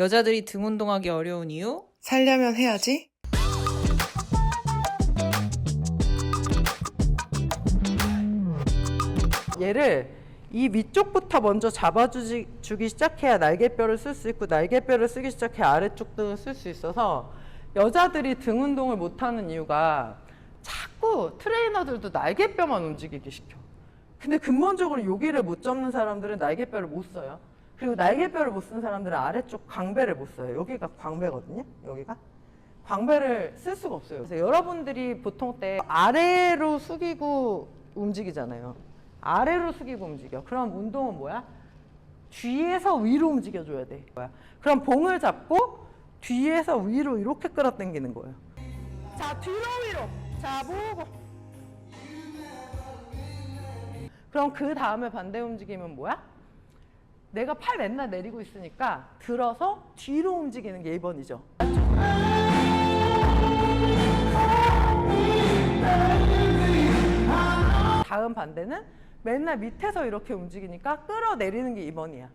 여자들이 등 운동하기 어려운 이유? 살려면 해야지. 얘를 이 위쪽부터 먼저 잡아주기 주기 시작해야 날개뼈를 쓸 수 있고 날개뼈를 쓰기 시작해야 아래쪽 등을 쓸 수 있어서 여자들이 등 운동을 못하는 이유가 자꾸 트레이너들도 날개뼈만 움직이게 시켜. 근데 근본적으로 여기를 못 잡는 사람들은 날개뼈를 못 써요. 그리고 날개뼈를 못 쓰는 사람들은 아래쪽 광배를 못 써요. 여기가 광배거든요. 여기가. 광배를 쓸 수가 없어요. 그래서 여러분들이 보통 때 아래로 숙이고 움직이잖아요. 아래로 숙이고 움직여. 그럼 운동은 뭐야? 뒤에서 위로 움직여줘야 돼. 뭐야? 그럼 봉을 잡고 뒤에서 위로 이렇게 끌어당기는 거예요. 자, 뒤로 위로. 자, 보고. 그럼 그 다음에 반대 움직임은 뭐야? 내가 팔 맨날 내리고 있으니까 들어서 뒤로 움직이는 게 1번이죠. 다음 반대는 맨날 밑에서 이렇게 움직이니까 끌어내리는 게 2번이야.